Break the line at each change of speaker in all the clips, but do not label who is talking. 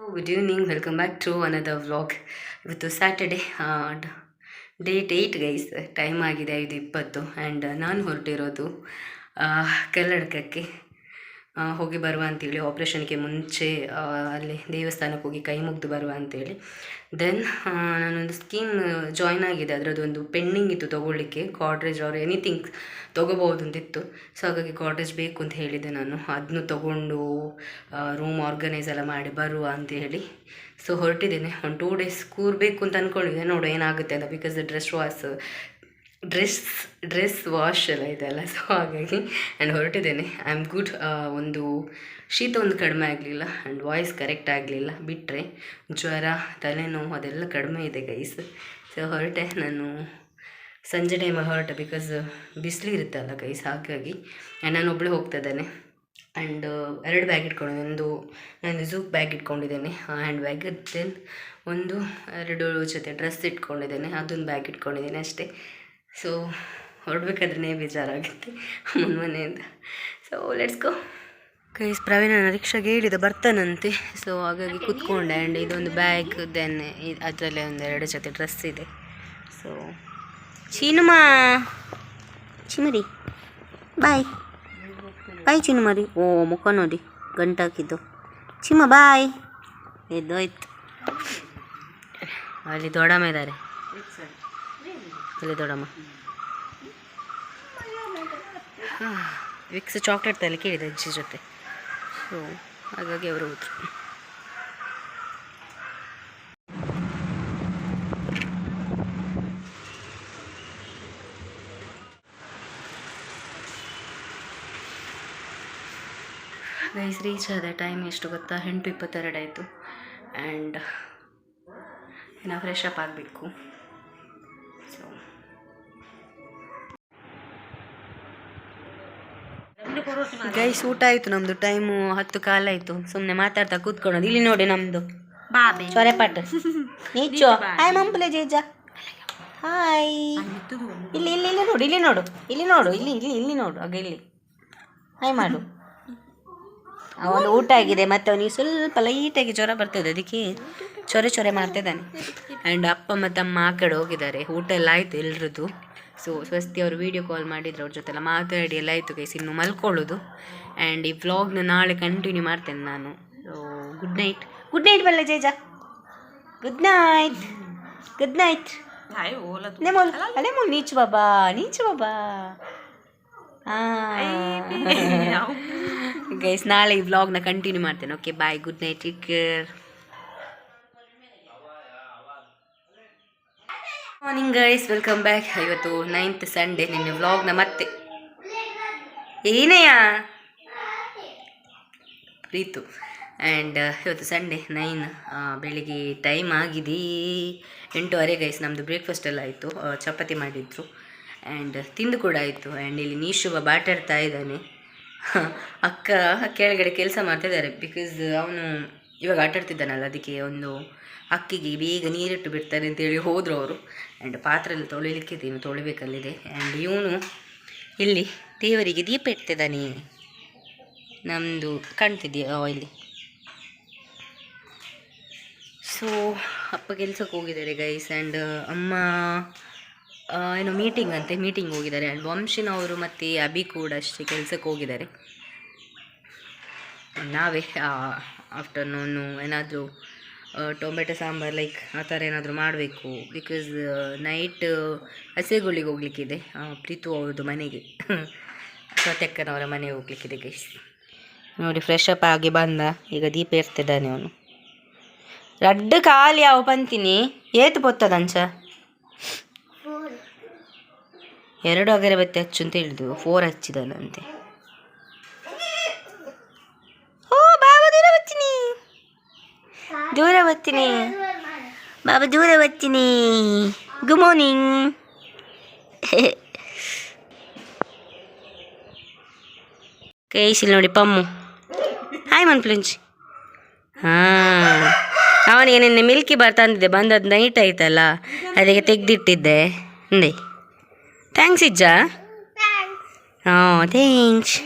Good evening welcome back to another vlog ಇವತ್ತು Saturday date eight guys time ಆಗಿದೆ, ಐದು ಇಪ್ಪತ್ತು. ಆ್ಯಂಡ್ ನಾನು ಹೊರಟಿರೋದು ಕಲ್ಲಡ್ಕಕ್ಕೆ ಹೋಗಿ ಬರುವ ಅಂತೇಳಿ ಆಪ್ರೇಷನ್ಗೆ ಮುಂಚೆ ಅಲ್ಲಿ ದೇವಸ್ಥಾನಕ್ಕೆ ಹೋಗಿ ಕೈ ಮುಗಿದು ಬರುವ ಅಂತೇಳಿ. ದೆನ್ ನಾನೊಂದು ಸ್ಕೀಮ್ ಜಾಯ್ನ್ ಆಗಿದೆ. ಅದರದ್ದು ಒಂದು ಪೆಂಡಿಂಗ್ ಇತ್ತು ತೊಗೊಳ್ಳಿಕ್ಕೆ. ಕಾಡ್ರೇಜ್ ಆರ್ ಎನಿಥಿಂಗ್ ತೊಗೋಬೋದು ಅಂತಿತ್ತು. ಸೊ ಹಾಗಾಗಿ ಕಾಡ್ರೇಜ್ ಬೇಕು ಅಂತ ಹೇಳಿದೆ ನಾನು. ಅದನ್ನು ತೊಗೊಂಡು ರೂಮ್ ಆರ್ಗನೈಸ್ ಎಲ್ಲ ಮಾಡಿ ಬರುವ ಅಂತ ಹೇಳಿ ಸೊ ಹೊರಟಿದ್ದೇನೆ. ಒಂದು ಟೂ ಡೇಸ್ ಕೂರಬೇಕು ಅಂತ ಅಂದ್ಕೊಂಡಿದ್ದೆ ನೋಡು ಏನಾಗುತ್ತೆ ಅಂತ. Because dress was dress dress wash ಎಲ್ಲ ಇದೆಲ್ಲ ಸೊ ಹಾಗಾಗಿ ಆ್ಯಂಡ್ ಹೊರಟಿದ್ದೇನೆ. ಐ ಆಮ್ ಗುಡ್ ಒಂದು ಶೀತ ಒಂದು ಕಡಿಮೆ ಆಗಲಿಲ್ಲ ಆ್ಯಂಡ್ ವಾಯ್ಸ್ ಕರೆಕ್ಟ್ ಆಗಲಿಲ್ಲ. ಬಿಟ್ಟರೆ ಜ್ವರ, ತಲೆನೋವು ಅದೆಲ್ಲ ಕಡಿಮೆ ಇದೆ ಗೈಸ್ ಸೊ ಹೊರಟೆ. ನಾನು ಸಂಜೆ ಟೈಮ್ ಹೊರಟೆ ಬಿಕಾಸ್ ಬಿಸಿಲು ಇರುತ್ತಲ್ಲ ಗೈಸ್ ಹಾಗಾಗಿ ಆ್ಯಂಡ್ ನಾನು ಒಬ್ಬಳೇ ಹೋಗ್ತಾ ಇದ್ದೇನೆ. ಆ್ಯಂಡ್ ಎರಡು ಬ್ಯಾಗ್ ಇಟ್ಕೊಂಡಿದ್ದೆ ಒಂದು ನಾನು ಝೂಕ್ ಬ್ಯಾಗ್ ಇಟ್ಕೊಂಡಿದ್ದೇನೆ. ಹ್ಯಾಂಡ್ ಬ್ಯಾಗ್ ದೆನ್ ಒಂದು, ಎರಡು ಜೊತೆ ಡ್ರೆಸ್ ಇಟ್ಕೊಂಡಿದ್ದೇನೆ. ಅದೊಂದು ಬ್ಯಾಗ್ ಇಟ್ಕೊಂಡಿದ್ದೇನೆ ಅಷ್ಟೇ. ಸೊ ಹೊರಡ್ಬೇಕಾದ್ರೆ ಬೇಜಾರಾಗುತ್ತೆ ಮನೆಯಿಂದ. So let's go guys Praveena ರಿಕ್ಷಾಗೆ ಹೇಳಿದ ಬರ್ತಾನಂತೆ. ಸೊ ಹಾಗಾಗಿ ಕೂತ್ಕೊಂಡೆ ಆ್ಯಂಡ್ ಇದೊಂದು ಬ್ಯಾಗ್ ದೆನ್ ಅದರಲ್ಲೇ ಒಂದು ಎರಡು ಜೊತೆ ಡ್ರೆಸ್ ಇದೆ. ಸೊ ಚೀನುಮಾ ಚಿಮರಿ ಬಾಯ್ ಬಾಯ್ ಚಿನುಮರಿ ಓ, ಮುಖ ನೋಡಿ. ಗಂಟಾಕಿದ್ದು. ಚಿಮ್ಮ ಬಾಯ್ ಎದ್ದೋಯ್ತು. ಅಲ್ಲಿ ದೊಡ್ಡಮ್ಮ ಇದ್ದಾರೆ. ಅಲ್ಲಿ ದೊಡ್ಡಮ್ಮ. ವಿಕ್ಸ್ ಚಾಕ್ಲೇಟ್ ತಲೆ ಕೇಳಿದೆ ಅಜ್ಜಿ ಜೊತೆ. ಸೊ ಹಾಗಾಗಿ ಅವರು ಹೋದ್ರು. ಗೈಸ್ ರೀಚ್ ಆದ ಟೈಮ್ ಎಷ್ಟು ಗೊತ್ತಾ? ಎಂಟು ಇಪ್ಪತ್ತೆರಡು ಆಯಿತು. ಆ್ಯಂಡ್ ಇನ್ನು ಫ್ರೆಶ್ ಅಪ್ ಆಗಬೇಕು. ಗೈಸ್ ಊಟ ಆಯ್ತು ನಮ್ದು. ಟೈಮು ಹತ್ತು ಆಯ್ತು. ಸುಮ್ಮನೆ ಮಾತಾಡ್ತಾ ಕೂತ್ಕೊಳ್ಳೋದು. ಇಲ್ಲಿ ನೋಡಿ
ನಮ್ದು.
ಚೊರೆಪಾಟ ನೀಚು. ಹಾಯ್ ಮಂಪಲೆ ಜೇಜ ಹಾಯ್ ಇಲ್ಲಿ ಇಲ್ಲಿ ಇಲ್ಲಿ ನೋಡು ಇಲ್ಲಿ ನೋಡು. ಇಲ್ಲಿ ನೋಡು ಇಲ್ಲಿ ಇಲ್ಲಿ ಇಲ್ಲಿ ನೋಡು. ಆಗ ಇಲ್ಲಿ. ಹಾಯ್ ಮಾಡು. ಅವನು ಊಟ ಆಗಿದೆ. ಮತ್ತೆ ಅವನಿಗೆ ಸ್ವಲ್ಪ ಲೈಟಾಗಿ ಜ್ವರ ಬರ್ತದೆ. ಅದಕ್ಕೆ ಚೊರೆ ಚೊರೆ ಮಾಡ್ತಿದ್ದಾನೆ ಆ್ಯಂಡ್ ಅಪ್ಪ ಮತ್ತು ಅಮ್ಮ ಆ ಕಡೆ ಹೋಗಿದ್ದಾರೆ. ಊಟ ಎಲ್ಲ ಆಯಿತು ಎಲ್ರದ್ದು. ಸೊ ಸ್ವಸ್ತಿ ಅವರು ವೀಡಿಯೋ ಕಾಲ್ ಮಾಡಿದ್ರು ಅವ್ರ ಜೊತೆಲ್ಲ ಮಾತಾಡಿ ಎಲ್ಲ ಆಯಿತು ಗೈಸ್ ಇನ್ನು ಮಲ್ಕೊಳ್ಳೋದು. ಆ್ಯಂಡ್ ಈ ವ್ಲಾಗ್ನ ನಾಳೆ ಕಂಟಿನ್ಯೂ ಮಾಡ್ತೇನೆ ನಾನು. So good night good night ಬಲ್ಲ ಜೇಜ. ಗುಡ್ ನೈಟ್ ಗುಡ್ ನೈಟ್ ನೆಮೋಲ್ ಅಲೆ ಮೋಲ್ ನೀಚು ಬಾಬಾ ನೀಚು ಬಾಬಾ ಗೈಸ್ ನಾಳೆ ಈ ವ್ಲಾಗ್ನ ಕಂಟಿನ್ಯೂ ಮಾಡ್ತೇನೆ. Okay bye good night take care guys welcome back ಇವತ್ತು ನೈನ್ತ್ ಸಂಡೇ ನಿನ್ನೆ ವ್ಲಾಗ್ನ ಮತ್ತೆ. ಏನಯ್ಯ ಪ್ರೀತು. ಆ್ಯಂಡ್ ಇವತ್ತು ಸಂಡೇ ನೈನ್ ಬೆಳಿಗ್ಗೆ ಟೈಮ್ ಆಗಿದೆ. ಎಂಟೂವರೆ ಗೈಸ್ ನಮ್ಮದು ಬ್ರೇಕ್ಫಾಸ್ಟ್ ಎಲ್ಲ ಆಯಿತು. ಚಪಾತಿ ಮಾಡಿದ್ರು. ಆ್ಯಂಡ್ ತಿಂದು ಕೂಡ ಆಯಿತು. ಆ್ಯಂಡ್ ಇಲ್ಲಿ ನೀಶುಭ ಬಾಟಾಡ್ತಾ ಇದ್ದಾನೆ. ಅಕ್ಕ, ಕೆಳಗಡೆ ಕೆಲಸ ಮಾಡ್ತಿದ್ದಾರೆ ಬಿಕಾಸ್ ಅವನು ಇವಾಗ ಆಟಾಡ್ತಿದ್ದಾನಲ್ಲ ಅದಕ್ಕೆ ಒಂದು ಅಕ್ಕಿಗೆ ಬೇಗ ನೀರಿಟ್ಟು ಬಿಡ್ತಾರೆ ಅಂತೇಳಿ ಹೋದರು ಅವರು. ಆ್ಯಂಡ್ ಪಾತ್ರೆ ಎಲ್ಲ ಇನ್ನು ತೊಳಿಬೇಕಲ್ಲಿದೆ. ಆ್ಯಂಡ್ ಇವನು ಇಲ್ಲಿ ದೇವರಿಗೆ ದೀಪ ಇಡ್ತಿದ್ದಾನೆ. ನಮ್ಮದು ಕಾಣ್ತಿದೆಯಾ ಇಲ್ಲಿ. ಸೊ ಅಪ್ಪ ಕೆಲ್ಸಕ್ಕೆ ಹೋಗಿದ್ದಾರೆ ಗೈಸ್ ಆ್ಯಂಡ್ ಅಮ್ಮ ಏನು ಮೀಟಿಂಗ್ ಅಂತೆ ಮೀಟಿಂಗ್ ಹೋಗಿದ್ದಾರೆ. ಆ್ಯಂಡ್ ವಂಶಿನ ಅವರು ಮತ್ತು ಅಭಿ ಕೂಡ ಅಷ್ಟೇ ಕೆಲಸಕ್ಕೆ ಹೋಗಿದ್ದಾರೆ. ನಾವೇ ಆಫ್ಟರ್ನೂನು ಏನಾದರೂ ಟೊಮೆಟೊ ಸಾಂಬಾರು ಲೈಕ್ ಆ ಥರ ಏನಾದರೂ ಮಾಡಬೇಕು. ಬಿಕಾಸ್ ನೈಟ್ ಹಸೆಗುಳಿಗೆ ಹೋಗ್ಲಿಕ್ಕಿದೆ. ಪ್ರೀತು ಅವ್ರದ್ದು ಮನೆಗೆ. ಸತ್ಯಕ್ಕನವರ ಮನೆಗೆ ಹೋಗ್ಲಿಕ್ಕಿದೆ ಗೈಸ್ ನೋಡಿ ಫ್ರೆಶ್ ಅಪ್ ಆಗಿ ಬಂದ. ಈಗ ದೀಪ ಇರ್ತಿದ್ದಾನೆ ಅವನು. ರಡ್ಡು ಖಾಲಿ ಯಾವ ಬಂತೀನಿ ಏತು ಪೊತ್ತದಂಚ ಎರಡು ಅಗರಬತ್ತಿ ಹಚ್ಚು ಅಂತ ಹೇಳಿದ್ವು. ಫೋರ್ ಹಚ್ಚಿದನಂತೆ ಓ ಬಾಬಾ ದೂರ ಬರ್ತೀನಿ ದೂರ ಬರ್ತೀನಿ. ಬಾಬಾ ದೂರ ಬರ್ತೀನಿ. ಗುಡ್ ಮಾರ್ನಿಂಗ್ ಕೈಸಿಲ್ ನೋಡಿ, ಪಮ್ಮು. ಹಾಯ್ ಮನ್ಪ್ಲಿಂಚ್ ಹಾಂ. ಅವನಿಗೆ ನಿನ್ನೆ ಮಿಲ್ಕಿ ಬಾರ್ ತಂದಿದ್ದೆ ಬಂದದ್ದು ನೈಟ್ ಆಯ್ತಲ್ಲ, ಅದಕ್ಕೆ ತೆಗ್ದಿಟ್ಟಿದ್ದೆ. ಅಂದೆ. ಥ್ಯಾಂಕ್ಸ್ ಇಜ್ಜ. ಹಾಂ ಥ್ಯಾಂಕ್ಸ್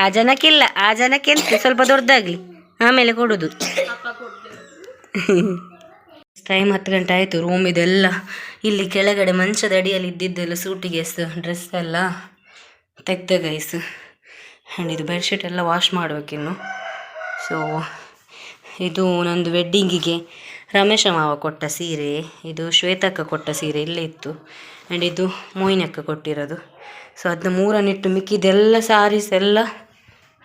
ಆ ಜನಕ್ಕಿಲ್ಲ, ಆ ಜನಕ್ಕೆ ಸ್ವಲ್ಪ ದೊಡ್ಡದಾಗಲಿ. ಆಮೇಲೆ ಕೊಡೋದು. ಟೈಮ್ ಹತ್ತು ಗಂಟೆ ಆಯಿತು ರೂಮ್ ಇದೆಲ್ಲ. ಇಲ್ಲಿ ಕೆಳಗಡೆ ಮಂಚದ ಅಡಿಯಲ್ಲಿ ಇದ್ದಿದ್ದೆಲ್ಲ ಸೂಟಿಗೆ ಡ್ರೆಸ್ ಎಲ್ಲ ತೆಗ್ದ ಗೈಸ್. ಆ್ಯಂಡ್ ಇದು ಬೆಡ್ಶೀಟ್ ಎಲ್ಲ ವಾಶ್ ಮಾಡಬೇಕಿನ್ನು ಸೊ ಇದು ನಂದು ವೆಡ್ಡಿಂಗಿಗೆ ರಮೇಶ ಮಾವ ಕೊಟ್ಟ ಸೀರೆ, ಇದು ಶ್ವೇತಕ್ಕ ಕೊಟ್ಟ ಸೀರೆ ಇಲ್ಲೇ ಇತ್ತು. ಆ್ಯಂಡ್ ಇದು ಮೋಹಿನಕ್ಕ ಕೊಟ್ಟಿರೋದು. ಸೊ ಅದನ್ನ ಮೂರನ್ನಿಟ್ಟು ಮಿಕ್ಕಿದೆಲ್ಲ ಸಾರೀಸ್ ಎಲ್ಲ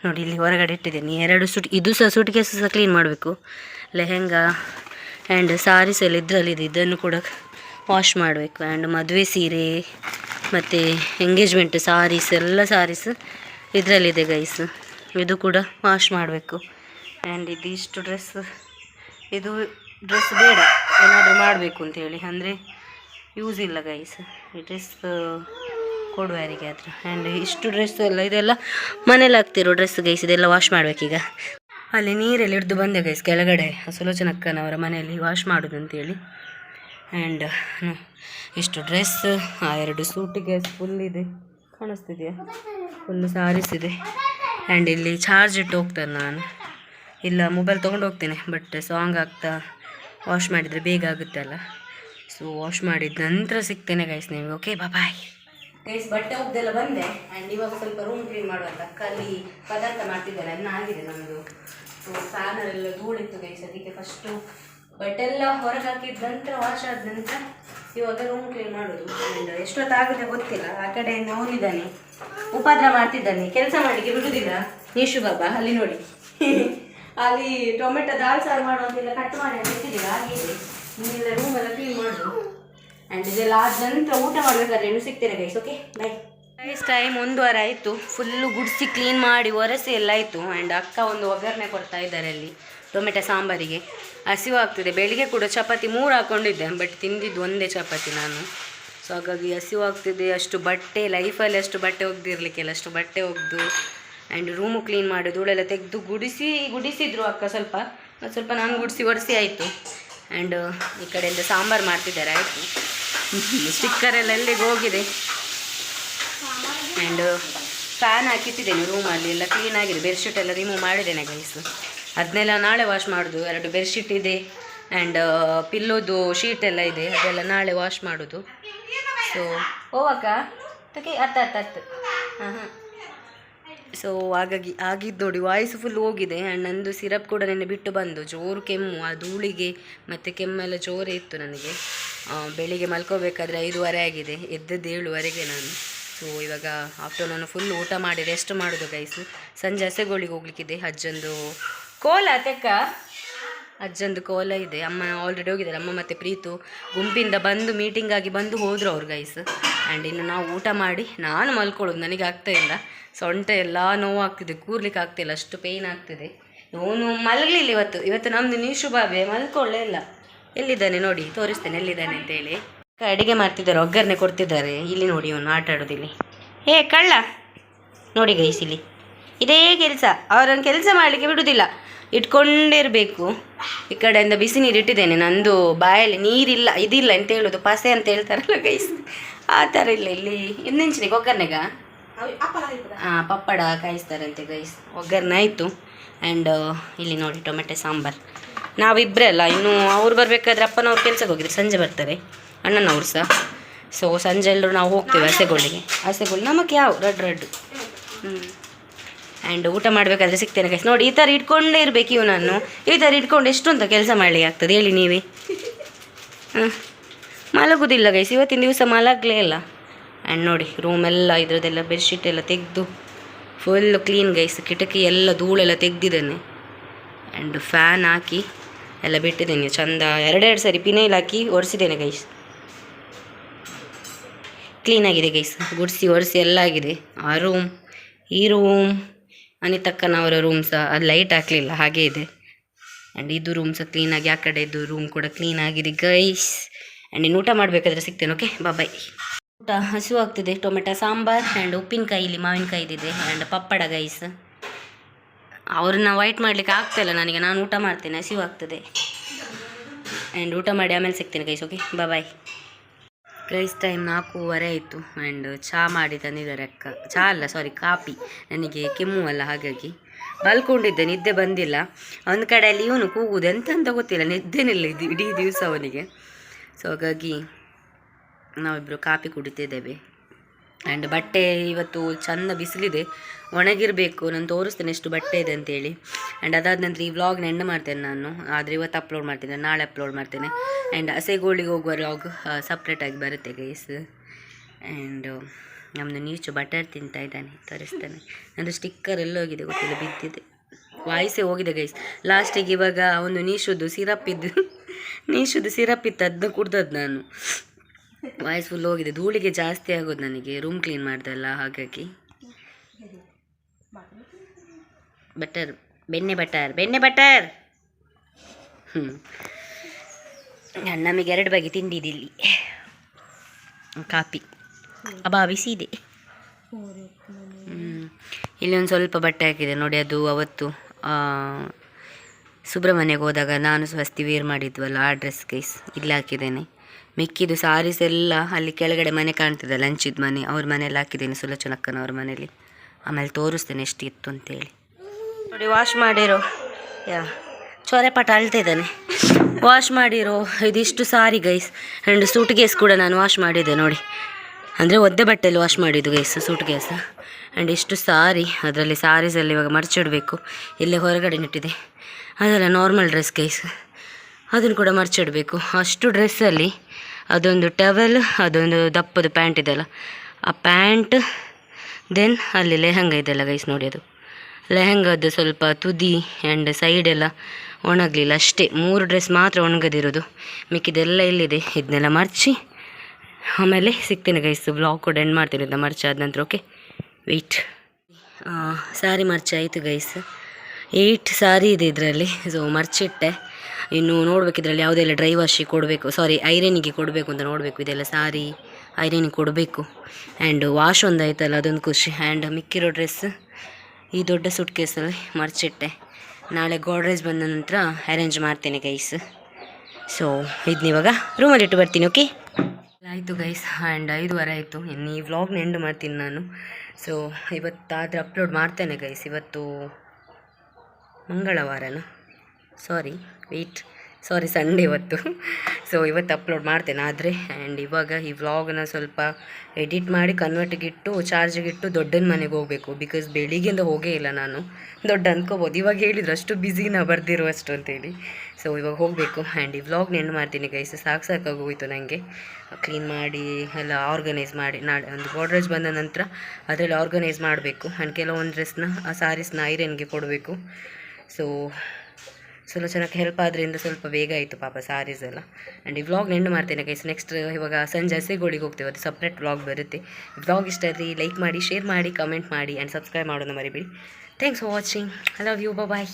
ನೋಡಿ, ಇಲ್ಲಿ ಹೊರಗಡೆ ಇಟ್ಟಿದ್ದೀನಿ. ಎರಡು ಸುಟ್, ಇದು ಸಹ ಸುಟ್ಕೇಸ್ ಸಹ ಕ್ಲೀನ್ ಮಾಡಬೇಕು. ಲೆಹೆಂಗಾ ಆ್ಯಂಡ್ ಸಾರೀಸ್ ಎಲ್ಲ ಇದರಲ್ಲಿದೆ ಇದನ್ನು ಕೂಡ ವಾಶ್ ಮಾಡಬೇಕು. ಆ್ಯಂಡ್ ಮದುವೆ ಸೀರೆ ಮತ್ತು ಎಂಗೇಜ್ಮೆಂಟ್ ಸಾರೀಸ್ ಎಲ್ಲ ಸಾರೀಸ್ ಇದರಲ್ಲಿದೆ ಗೈಸ್ ಇದು ಕೂಡ ವಾಶ್ ಮಾಡಬೇಕು. ಆ್ಯಂಡ್ ಇದಿಷ್ಟು ಡ್ರೆಸ್ ಇದು ಡ್ರೆಸ್ ಬೇಡ. ಏನಾದರೂ ಮಾಡಬೇಕು ಅಂತೇಳಿ ಅಂದರೆ ಯೂಸ್ ಇಲ್ಲ ಗೈಸ್ ಈ ಡ್ರೆಸ್ ಕೊಡುವ ಯಾರಿಗೆ ಆದರೂ. ಆ್ಯಂಡ್ ಇಷ್ಟು ಡ್ರೆಸ್ಸು ಎಲ್ಲ, ಇದೆಲ್ಲ ಮನೇಲಿ ಹಾಕ್ತಿರೋ ಡ್ರೆಸ್ ಗೈಸ್ ಇದೆಲ್ಲ ವಾಶ್ ಮಾಡಬೇಕೀಗ. ಅಲ್ಲಿ ನೀರಲ್ಲಿ ಹಿಡಿದು ಬಂದೆ ಗೈಸ್ ಕೆಳಗಡೆ ಸುಲೋಚನಕ್ಕನವರ ಮನೆಯಲ್ಲಿ ವಾಶ್ ಮಾಡೋದು ಅಂತೇಳಿ. ಆ್ಯಂಡ್ ಇಷ್ಟು ಡ್ರೆಸ್ ಆ ಎರಡು ಸೂಟಿಗೆ ಫುಲ್ ಇದೆ. ಕಾಣಿಸ್ತಿದೆಯಾ? ಫುಲ್ ಸಾರಿಸಿದೆ ಆ್ಯಂಡ್ ಇಲ್ಲಿ ಚಾರ್ಜ್ ಇಟ್ಟು ಹೋಗ್ತೇನೆ ನಾನು. ಇಲ್ಲ ಮೊಬೈಲ್ ತೊಗೊಂಡು ಹೋಗ್ತೇನೆ ಬಟ್ ಸಾಂಗ್ ಆಗ್ತಾ ವಾಶ್ ಮಾಡಿದರೆ ಬೇಗ ಆಗುತ್ತೆ ಅಲ್ಲ. ಸೊ ವಾಶ್ ಮಾಡಿದ ನಂತರ ಸಿಗ್ತೇನೆ ಗೈಸ್ ನಿಮಗೆ ಓಕೆ ಬಾಯ್ ಗೈಸ್ ಬಟ್ಟೆ ಹೋಗ್ದೆಲ್ಲ ಬಂದೆ. ಆ್ಯಂಡ್ ಇವಾಗ ಸ್ವಲ್ಪ ರೂಮ್ ಕ್ಲೀನ್ ಮಾಡುವಂತ ಕಲ್ಲಿ ಪದಾರ್ಥ ಮಾಡ್ತಿದ್ದಾರೆ ಅದನ್ನ ಆಗಿದೆ ನಮ್ಮದು ಸೊ ಫ್ಯಾನಲ್ಲೆಲ್ಲ ಧೂಳಿತ್ತು ಗೈಸ್ ಅದಕ್ಕೆ ಫಸ್ಟು ಬಟ್ಟೆಲ್ಲ ಹೊರಗೆ ಹಾಕಿದ ನಂತರ ವಾಶ್ ಆದ ನಂತರ ಇವಾಗ ರೂಮ್ ಕ್ಲೀನ್ ಮಾಡೋದು. ಆ್ಯಂಡ್ ಎಷ್ಟೊತ್ತಾಗುತ್ತೆ ಗೊತ್ತಿಲ್ಲ. ಆ ಕಡೆಯಿಂದ ಹೋಗಿದ್ದಾನೆ ಉಪದ್ರ ಮಾಡ್ತಿದ್ದಾನೆ. ಕೆಲಸ ಮಾಡಲಿಕ್ಕೆ ಬಿಡುದಿಲ್ಲ. ಯೇಶು ಬಾಬಾ, ಅಲ್ಲಿ ನೋಡಿ. ಅಲ್ಲಿ ಟೊಮೆಟೊ ದಾಲ್ ಸಾರು ಮಾಡುವಂತೆಲ್ಲ ಕಟ್ ಮಾಡಿ ಇಟ್ಟಿದ್ದೀರಾ? ಹಾಗೆ ನೀವೆಲ್ಲ ರೂಮ್ ಎಲ್ಲ ಕ್ಲೀನ್ ಮಾಡೋದು. ಆ್ಯಂಡ್ ಇದೆಲ್ಲ ಆದ ನಂತರ ಊಟ ಮಾಡಬೇಕಾದ್ರೆ ಇನ್ನು ಸಿಗ್ತೇನೆ guys okay bye guys time ಒಂದು ವಾರ ಆಯಿತು. ಫುಲ್ಲು ಗುಡಿಸಿ ಕ್ಲೀನ್ ಮಾಡಿ ಒರೆಸಿ ಎಲ್ಲ ಆಯಿತು. ಆ್ಯಂಡ್ ಅಕ್ಕ ಒಂದು ಒಗ್ಗರಣೆ ಕೊಡ್ತಾ ಇದ್ದಾರೆ ಅಲ್ಲಿ, ಟೊಮೆಟೊ ಸಾಂಬಾರಿಗೆ. ಹಸಿವಾಗ್ತಿದೆ ಬೆಳಿಗ್ಗೆ ಕೂಡ ಚಪಾತಿ ಮೂರು ಹಾಕ್ಕೊಂಡಿದ್ದೆ ಬಟ್ ತಿಂದಿದ್ದು ಒಂದೇ ಚಪಾತಿ ನಾನು. ಸೊ ಹಾಗಾಗಿ ಹಸಿವಾಗ್ತಿದೆ ಅಷ್ಟು ಬಟ್ಟೆ ಲೈಫಲ್ಲಿ ಅಷ್ಟು ಬಟ್ಟೆ ಒಗ್ದಿರ್ಲಿಕ್ಕೆಲ್ಲ. ಅಷ್ಟು ಬಟ್ಟೆ ಒಗ್ದು ಆ್ಯಂಡ್ ರೂಮು ಕ್ಲೀನ್ ಮಾಡಿ ಧೂಳೆಲ್ಲ ತೆಗೆದು ಗುಡಿಸಿ, ಗುಡಿಸಿದ್ರು ಅಕ್ಕ ಸ್ವಲ್ಪ. ಮತ್ತು ಸ್ವಲ್ಪ ನಾನು ಗುಡಿಸಿ ಒರೆಸಿ ಆಯಿತು. ಆ್ಯಂಡ್ ಈ ಕಡೆಯಿಂದ ಸಾಂಬಾರು ಮಾಡ್ತಿದ್ದಾರೆ, ಆಯಿತು. ಸ್ಟಿಕ್ಕರೆಲ್ಲ ಎಲ್ಲಿಗೆ ಹೋಗಿದೆ? ಆ್ಯಂಡ್ ಫ್ಯಾನ್ ಹಾಕಿಟ್ಟಿದ್ದೇನೆ ರೂಮಲ್ಲಿ ಎಲ್ಲ ಕ್ಲೀನ್ ಆಗಿದೆ ಬೆಡ್ಶೀಟ್ ಎಲ್ಲ ರಿಮೂವ್ ಮಾಡಿದ್ದೇನೆ ಗೈಸ್ ಅದನ್ನೆಲ್ಲ ನಾಳೆ ವಾಶ್ ಮಾಡೋದು, ಎರಡು ಬೆಡ್ಶೀಟ್ ಇದೆ ಆ್ಯಂಡ್ ಪಿಲ್ಲೋದು ಶೀಟ್ ಎಲ್ಲ ಇದೆ, ಅದೆಲ್ಲ ನಾಳೆ ವಾಶ್ ಮಾಡೋದು. ಸೊ ಓವಕ್ಕ ಅದಕ್ಕೆ ಅತ್ತ ಹಾಂ ಹಾಂ ಸೊ ಹಾಗಾಗಿ, ಆಗಿದ್ದು ನೋಡಿ ವಾಯ್ಸ್ ಫುಲ್ ಹೋಗಿದೆ ಆ್ಯಂಡ್ ನಂದು ಸಿರಪ್ ಕೂಡ ನೆನೆ ಬಿಟ್ಟು ಬಂದು, ಜೋರು ಕೆಮ್ಮು ಆ ಧೂಳಿಗೆ ಮತ್ತು ಕೆಮ್ಮೆಲ್ಲ ಜೋರೇ ಇತ್ತು ನನಗೆ. ಬೆಳಿಗ್ಗೆ ಮಲ್ಕೋಬೇಕಾದ್ರೆ ಐದೂವರೆ ಆಗಿದೆ, ಎದ್ದದ್ದು ಏಳುವರೆಗೆ ನಾನು. ಸೊ ಇವಾಗ ಆಫ್ಟರ್ನೂನ್ ಫುಲ್ ಊಟ ಮಾಡಿ ರೆಸ್ಟ್ ಮಾಡೋದು ಗೈಸು ಸಂಜೆ ಹಸೆಗೋಳಿಗೆ ಹೋಗ್ಲಿಕ್ಕಿದೆ ಅಜ್ಜಂದು ಕೋಲ ತೆಕ್ಕ. ಅಜ್ಜಂದು ಕೋಲ ಇದೆ. ಅಮ್ಮ ಆಲ್ರೆಡಿ ಹೋಗಿದ್ದಾರೆ. ಅಮ್ಮ ಮತ್ತು ಪ್ರೀತು ಗುಂಪಿಂದ ಬಂದು ಮೀಟಿಂಗ್ ಆಗಿ ಬಂದು ಹೋದರು ಅವ್ರು ಗೈಸ್ ಆ್ಯಂಡ್ ಇನ್ನು ನಾವು ಊಟ ಮಾಡಿ ನಾನು ಮಲ್ಕೊಳ್ಳೋದು ನನಗೆ ಆಗ್ತಾ ಇಲ್ಲ. ಸೊಂಟ ಎಲ್ಲ ನೋವು ಆಗ್ತಿದೆ ಕೂರ್ಲಿಕ್ಕೆ ಆಗ್ತಿಲ್ಲ ಅಷ್ಟು ಪೇಯ್ನ್ ಆಗ್ತಿದೆ. ಇವನು ಮಲಗಲಿಲ್ಲ ಇವತ್ತು. ಇವತ್ತು ನಮ್ಮದು ನೀಶು ಬಾಬೆ ಮಲ್ಕೊಳ್ಳೇ ಇಲ್ಲ. ಎಲ್ಲಿದ್ದಾನೆ ನೋಡಿ. ತೋರಿಸ್ತೇನೆ ಎಲ್ಲಿದ್ದಾನೆ ಅಂತೇಳಿ ಅಡಿಗೆ ಮಾಡ್ತಿದ್ದಾರೆ, ಒಗ್ಗರಣೆ ಕೊಡ್ತಿದ್ದಾರೆ. ಇಲ್ಲಿ ನೋಡಿ ಇವನು ಆಟ ಆಡೋದಿಲ್ಲಿ. ಏ, ಕಳ್ಳ. ನೋಡಿ ಗೈಸ್ ಇಲ್ಲಿ. ಇದೇ ಕೆಲಸ. ಅವರನ್ನು ಕೆಲಸ ಮಾಡಲಿಕ್ಕೆ ಬಿಡುವುದಿಲ್ಲ ಇಟ್ಕೊಂಡಿರಬೇಕು. ಈ ಕಡೆಯಿಂದ ಬಿಸಿ ನೀರು ಇಟ್ಟಿದ್ದೇನೆ. ನಂದು ಬಾಯಲ್ಲಿ ನೀರಿಲ್ಲ, ಇದಿಲ್ಲ ಅಂತ ಹೇಳೋದು. ಪಸೆ ಅಂತ ಹೇಳ್ತಾರಲ್ಲ ಗೈಸ್. ಆ ಥರ ಇಲ್ಲ ಇಲ್ಲಿ. ಇನ್ನೆಂಚಿನಿಗೆ ಒಗ್ಗರಣೆಗ? ಹಾಂ ಪಪ್ಪಡ ಕಾಯಿಸ್ತಾರಂತೆ ಗೈಸ್. ಒಗ್ಗರಣೆ ಆಯಿತು. ಆ್ಯಂಡ್ ಇಲ್ಲಿ ನೋಡಿ ಟೊಮೆಟೊ ಸಾಂಬಾರು. ನಾವಿಬ್ಬರೇ ಅಲ್ಲ ಇನ್ನು ಅವ್ರು ಬರಬೇಕಾದ್ರೆ ಅಪ್ಪನವ್ರು ಕೆಲಸಕ್ಕೆ ಹೋಗಿದ್ರು. ಸಂಜೆ ಬರ್ತಾರೆ. ಅಣ್ಣನವ್ರು ಸಹ. ಸೊ ಸಂಜೆ ಎಲ್ಲರೂ ನಾವು ಹೋಗ್ತೇವೆ ಹಸೆಗೋಳಿಗೆ ಹಸೆಗೋಳಿ ನಮಗೆ ಯಾವ? ರೆಡ್ ರಡ್ಡು ಹ್ಞೂ ಆ್ಯಂಡ್ ಊಟ ಮಾಡಬೇಕಾದ್ರೆ ಸಿಗ್ತೇನೆ ಗೈಸ್ ನೋಡಿ, ಈ ಥರ ಇಟ್ಕೊಂಡೇ ಇರಬೇಕು ಇವು ನಾನು ಈ ಥರ ಇಟ್ಕೊಂಡು ಎಷ್ಟು ಅಂತ ಕೆಲಸ ಮಾಡಲಿಕ್ಕೆ ಆಗ್ತದೆ? ಹೇಳಿ ನೀವೇ. ಹಾಂ. ಮಲಗುದಿಲ್ಲ ಗೈಸ್ ಇವತ್ತಿನ ದಿವಸ ಮಲಗಲೇ ಇಲ್ಲ. ಆ್ಯಂಡ್ ನೋಡಿ ರೂಮೆಲ್ಲ ಇದ್ರದ್ದೆಲ್ಲ ಬೆಡ್ಶೀಟ್ ಎಲ್ಲ ತೆಗೆದು ಫುಲ್ ಕ್ಲೀನ್ ಗೈಸ್ ಕಿಟಕಿ ಎಲ್ಲ, ಧೂಳೆಲ್ಲ ತೆಗ್ದಿದ್ದೇನೆ. ಆ್ಯಂಡ್ ಫ್ಯಾನ್ ಹಾಕಿ ಎಲ್ಲ ಬಿಟ್ಟಿದ್ದೇನೆ. ಚಂದ ಎರಡೆರಡು ಸರಿ ಪಿನೈಲ್ ಹಾಕಿ ಒರೆಸಿದ್ದೇನೆ ಗೈಸ್ ಕ್ಲೀನಾಗಿದೆ ಗೈಸ್. ಗುಡಿಸಿ ಒರೆಸಿ ಎಲ್ಲ ಆಗಿದೆ. ಆ ರೂಮ್ ಈ ರೂಮ್ ಅನಿತಕ್ಕನವರ ರೂಮ್ ಸಹ. ಅದು ಲೈಟ್ ಹಾಕಲಿಲ್ಲ, ಹಾಗೆ ಇದೆ. ಆ್ಯಂಡ್ ಇದು ರೂಮ್ ಸಹ ಕ್ಲೀನಾಗಿ ಆ ಕಡೆ ಇದು ರೂಮ್ ಕೂಡ ಕ್ಲೀನ್ ಆಗಿದೆ ಗೈಸ್. ಆ್ಯಂಡ್ ಇನ್ನು ಊಟ ಮಾಡಬೇಕಾದ್ರೆ ಸಿಗ್ತೇನೆ ಓಕೆ ಬಾಯ್ ಊಟ ಹಸಿವು ಆಗ್ತಿದೆ. ಟೊಮೆಟೊ, ಸಾಂಬಾರ್ ಆ್ಯಂಡ್ ಉಪ್ಪಿನಕಾಯಿ, ಇಲ್ಲಿ ಮಾವಿನಕಾಯಿ ಇದೆ ಆ್ಯಂಡ್ ಪಪ್ಪಡ ಗೈಸ್. ಅವ್ರನ್ನ ವೈಟ್ ಮಾಡಲಿಕ್ಕೆ ಆಗ್ತಾಯಿಲ್ಲ ನನಗೆ. ನಾನು ಊಟ ಮಾಡ್ತೇನೆ, ಹಸಿವು ಆಗ್ತದೆ. ಆ್ಯಂಡ್ ಊಟ ಮಾಡಿ ಆಮೇಲೆ ಸಿಗ್ತೇನೆ guys okay bye guys time ನಾಲ್ಕೂವರೆ ಆಯಿತು ಆ್ಯಂಡ್ ಚಹಾ ಮಾಡಿ ತಂದಿದ್ದಾರೆ ಅಕ್ಕ. ಚಹಾ ಅಲ್ಲ ಸಾರಿ ಕಾಪಿ ನನಗೆ ಕೆಮ್ಮು ಅಲ್ಲ, ಹಾಗಾಗಿ. ಮಲ್ಕೊಂಡಿದ್ದೆ ನಿದ್ದೆ ಬಂದಿಲ್ಲ. ಒಂದು ಕಡೆಯಲ್ಲಿ ಇವನು ಕೂಗುದು ಎಂತ ಅಂತ ಗೊತ್ತಿಲ್ಲ ನಿದ್ದೆನಿಲ್ಲ ಇದು ಇಡೀ ದಿವಸ ಅವನಿಗೆ. ಸೊ ಹಾಗಾಗಿ ನಾವಿಬ್ಬರು ಕಾಫಿ ಕುಡಿತಿದ್ದೇವೆ. ಆ್ಯಂಡ್ ಬಟ್ಟೆ ಇವತ್ತು ಚೆಂದ ಬಿಸಿಲಿದೆ. ಒಣಗಿರಬೇಕು. ನಾನು ತೋರಿಸ್ತೇನೆ ಎಷ್ಟು ಬಟ್ಟೆ ಇದೆ ಅಂತೇಳಿ. ಆ್ಯಂಡ್ ಅದಾದ ನಂತರ ಈ ವ್ಲಾಗ್ನ ಎಂಡ್ ಮಾಡ್ತೇನೆ ನಾನು. ಆದರೆ ಇವತ್ತು ಅಪ್ಲೋಡ್ ಮಾಡ್ತೇನೆ. ನಾಳೆ ಅಪ್ಲೋಡ್ ಮಾಡ್ತೇನೆ. ಆ್ಯಂಡ್ ಅಸೆಗೋಳಿಗೆ ಹೋಗುವ ವ್ಲಾಗ್ ಸಪ್ರೇಟಾಗಿ ಬರುತ್ತೆ ಗೈಸ್ ಆ್ಯಂಡ್ ನಮ್ಮದು ನೀಚು ಬಟರ್ ತಿಂತಾ ಇದ್ದಾನೆ. ತರಿಸ್ತಾನೆ. ನಂದು ಸ್ಟಿಕ್ಕರ್ ಎಲ್ಲ ಹೋಗಿದೆ ಗೊತ್ತಿಲ್ಲ, ಬಿದ್ದಿದೆ. ವಾಯ್ಸೇ ಹೋಗಿದೆ ಗೈಸ್ ಲಾಸ್ಟಿಗೆ ಇವಾಗ ಒಂದು ನೀಶುದು ಸಿರಪ್ ಇದ್ದು ನೀಶುದು ಸಿರಪ್ ಇತ್ತು ಅದನ್ನ ಕುಡ್ದದ್ದು ನಾನು. ವಾಯ್ಸ್ ಫುಲ್ ಹೋಗಿದೆ. ಧೂಳಿಗೆ ಜಾಸ್ತಿ ಆಗೋದು ನನಗೆ. ರೂಮ್ ಕ್ಲೀನ್ ಮಾಡ್ದಲ್ಲ, ಹಾಗಾಗಿ. ಬಟರ್ ಬೆಣ್ಣೆ ಬಟರ್ ಬೆಣ್ಣೆ ಬಟರ್ ಹ್ಞೂ ನಮಗೆ ಎರಡು ಬಗೆ ತಿಂಡಿದಿಲ್ಲಿ ಕಾಪಿ. ಅಬ್ಬಾ ಬಿಸಿ ಇದೆ. ಇಲ್ಲಿ ಒಂದು ಸ್ವಲ್ಪ ಬಟ್ಟೆ ಹಾಕಿದೆ. ನೋಡಿ, ಅದು ಅವತ್ತು ಸುಬ್ರಹ್ಮಣ್ಯಕ್ಕೆ ಹೋದಾಗ ನಾನು ಸ್ವಸ್ತಿ ವೇರ್ ಮಾಡಿದ್ವಲ್ಲ, ಆ ಡ್ರೆಸ್ ಗೈಸ್ ಇಲ್ಲಿ ಹಾಕಿದ್ದೇನೆ. ಮಿಕ್ಕಿದು ಸಾರೀಸ್ ಎಲ್ಲ ಅಲ್ಲಿ ಕೆಳಗಡೆ ಮನೆ ಕಾಣ್ತಿದೆ, ಲಂಚಿದ ಮನೆ. ಅವ್ರ ಮನೆಯಲ್ಲಿ ಹಾಕಿದ್ದೀನಿ ಸುಲಚನಕ್ಕನ ಅವ್ರ ಮನೇಲಿ ಆಮೇಲೆ ತೋರಿಸ್ತೇನೆ ಎಷ್ಟಿತ್ತು ಅಂತೇಳಿ. ನೋಡಿ ವಾಶ್ ಮಾಡಿರೋ, ಯಾ ಅಳ್ತಾ ಇದ್ದಾನೆ. ವಾಶ್ ಮಾಡಿರೋ ಇದಿಷ್ಟು sari guys and suit guys ಕೂಡ ನಾನು ವಾಶ್ ಮಾಡಿದ್ದೆ ನೋಡಿ. ಅಂದರೆ ಒದ್ದೆ ಬಟ್ಟೆಯಲ್ಲಿ ವಾಶ್ ಮಾಡಿದ್ದು ಗೈಸ್ ಸೂಟ್ ಗೇಸ್ ಆ್ಯಂಡ್ ಇಷ್ಟು ಸಾರಿ, ಅದರಲ್ಲಿ ಸಾರೀಸಲ್ಲಿ ಇವಾಗ ಮರ್ಚಿಡಬೇಕು. ಇಲ್ಲೇ ಹೊರಗಡೆ ನಿಟ್ಟಿದೆ. ಅದೆಲ್ಲ ನಾರ್ಮಲ್ ಡ್ರೆಸ್ ಗೈಸ್ ಅದನ್ನು ಕೂಡ ಮರ್ಚಿಡಬೇಕು. ಅಷ್ಟು ಡ್ರೆಸ್ಸಲ್ಲಿ ಅದೊಂದು ಟವೆಲ್ ಅದೊಂದು ದಪ್ಪದ ಪ್ಯಾಂಟ್ ಇದೆಯಲ್ಲ, ಆ ಪ್ಯಾಂಟ್ ದೆನ್ ಅಲ್ಲಿ ಲೆಹಂಗ ಇದೆಲ್ಲ ಗೈಸ್ ನೋಡಿ ಅದು. ಲೆಹಂಗದ್ದು ಸ್ವಲ್ಪ ತುದಿ ಆ್ಯಂಡ್ ಸೈಡ್ ಎಲ್ಲ ಒಣಗಲಿಲ್ಲ ಅಷ್ಟೇ. ಮೂರು ಡ್ರೆಸ್ ಮಾತ್ರ ಒಣಗದಿರೋದು. ಮಿಕ್ಕಿದೆಲ್ಲ ಇಲ್ಲಿದೆ ಇದನ್ನೆಲ್ಲ ಮರ್ಚಿ, ಆಮೇಲೆ ಸಿಗ್ತೇನೆ ಗೈಸ್ ಬ್ಲಾಗ್ ಕೂಡ ಎಂಡ್ ಮಾಡ್ತೀನಿ ಅಂತ ಮರ್ಚಾದ ನಂತರ ಓಕೆ ವೆಯ್ಟ್ ಸಾರಿ ಮರ್ಚಾಯಿತು ಗೈಸ್ ಏಯ್ಟ್ ಸಾರಿ ಇದೆ ಇದರಲ್ಲಿ. ಸೊ ಮರ್ಚಿಟ್ಟೆ. ಇನ್ನು ನೋಡಬೇಕು ಇದರಲ್ಲಿ ಯಾವುದೆಲ್ಲ ಡ್ರೈ ವಾಶಿಗೆ ಕೊಡಬೇಕು ಸಾರಿ ಐರನಿಗೆ ಕೊಡಬೇಕು ಅಂತ ನೋಡಬೇಕು, ಇದೆಲ್ಲ ಸಾರಿ ಐರನಿಗೆ ಕೊಡಬೇಕು. ಆ್ಯಂಡ್ ವಾಶ್ ಒಂದು ಆಯ್ತಲ್ಲ ಅದೊಂದು ಖುಷಿ. ಆ್ಯಂಡ್ ಮಿಕ್ಕಿರೋ ಡ್ರೆಸ್ ಈ ದೊಡ್ಡ ಸುಟ್ ಕೇಸಲ್ಲಿ ಮರ್ಚಿಟ್ಟೆ. ನಾಳೆ ಗೋಡ್ರೇಜ್ ಬಂದ ನಂತರ ಅರೇಂಜ್ ಮಾಡ್ತೇನೆ ಗೈಸ್ ಸೊ ಇದನ್ನ ಇವಾಗ ರೂಮಲ್ಲಿ ಇಟ್ಟು ಬರ್ತೀನಿ ಓಕೆ ಆಯಿತು ಗೈಸ್ ಆ್ಯಂಡ್ ಐದುವರೆ ಆಯಿತು. ಇನ್ನು ಈ ವ್ಲಾಗ್ನ ಎಂಡ್ ಮಾಡ್ತೀನಿ ನಾನು. ಸೊ ಇವತ್ತಾದರೆ ಅಪ್ಲೋಡ್ ಮಾಡ್ತೇನೆ ಗೈಸ್ ಇವತ್ತು ಮಂಗಳವಾರನ? ಸಾರಿ ವೆಯ್ಟ್ ಸಾರಿ ಸಂಡೇ ಇವತ್ತು. ಸೊ ಇವತ್ತು ಅಪ್ಲೋಡ್ ಮಾಡ್ತೇನೆ, ಆದರೆ ಆ್ಯಂಡ್ ಇವಾಗ ಈ ವ್ಲಾಗ್ನ ಸ್ವಲ್ಪ ಎಡಿಟ್ ಮಾಡಿ ಕನ್ವರ್ಟಿಗಿಟ್ಟು ಚಾರ್ಜ್ಗಿಟ್ಟು ದೊಡ್ಡನ ಮನೆಗೆ ಹೋಗಬೇಕು ಬಿಕಾಸ್ ಬೆಳಿಗ್ಗೆಯಿಂದ ಹೋಗೇ ಇಲ್ಲ ನಾನು. ದೊಡ್ಡ ಅಂದ್ಕೋಬೋದು ಇವಾಗ ಹೇಳಿದ್ರು, ಅಷ್ಟು ಬ್ಯುಸಿ ನಾ ಬರ್ದಿರುವಷ್ಟು ಅಂತೇಳಿ ಸೊ ಇವಾಗ ಹೋಗಬೇಕು ಆ್ಯಂಡ್ ಈ ವ್ಲಾಗ್ನ ಎಂಡ್ ಮಾಡ್ತೀನಿ ಗೈಸ್ ಸಾಕು ಸಾಕಾಗೋಯಿತು ನನಗೆ ಕ್ಲೀನ್ ಮಾಡಿ, ಎಲ್ಲ ಆರ್ಗನೈಸ್ ಮಾಡಿ, ನಾಳೆ ಒಂದು ಗೋಡ್ರೇಜ್ ಬಂದ ನಂತರ ಅದರಲ್ಲಿ ಆರ್ಗನೈಸ್ ಮಾಡಬೇಕು ಆ್ಯಂಡ್ ಕೆಲವೊಂದು ಡ್ರೆಸ್ನ ಆ ಸಾರೀಸ್ನ ಐರನ್ಗೆ ಕೊಡಬೇಕು. ಸೊ ಸುಲೋಚನಕ್ಕೆ ಹೆಲ್ಪ್ ಆದ್ರಿಂದ ಸ್ವಲ್ಪ ಬೇಗ ಆಯಿತು ಪಾಪ ಸಾರೀಸ್ ಎಲ್ಲ. ಆ್ಯಂಡ್ ಈ ವ್ಲಾಗ್ ಎಂಡ್ ಮಾಡ್ತೇನೆ ಕೈಸ್ ನೆಕ್ಸ್ಟ್ ಇವಾಗ ಸಂಜೆ ಹಸಿಗೋಳಿಗೆ ಹೋಗ್ತೇವೆ. ಅದು ಸಪ್ರೇಟ್ ವ್ಲಾಗ್ ಬರುತ್ತೆ. ವ್ಲಾಗ್ ಇಷ್ಟ ಆದರೆ ಲೈಕ್ ಮಾಡಿ ಶೇರ್ ಮಾಡಿ ಕಮೆಂಟ್ ಮಾಡಿ ಆ್ಯಂಡ್ ಸಬ್ಸ್ಕ್ರೈಬ್ ಮಾಡೋದನ್ನ ಮರಿಬೇಡಿ. Thanks for watching I love you bye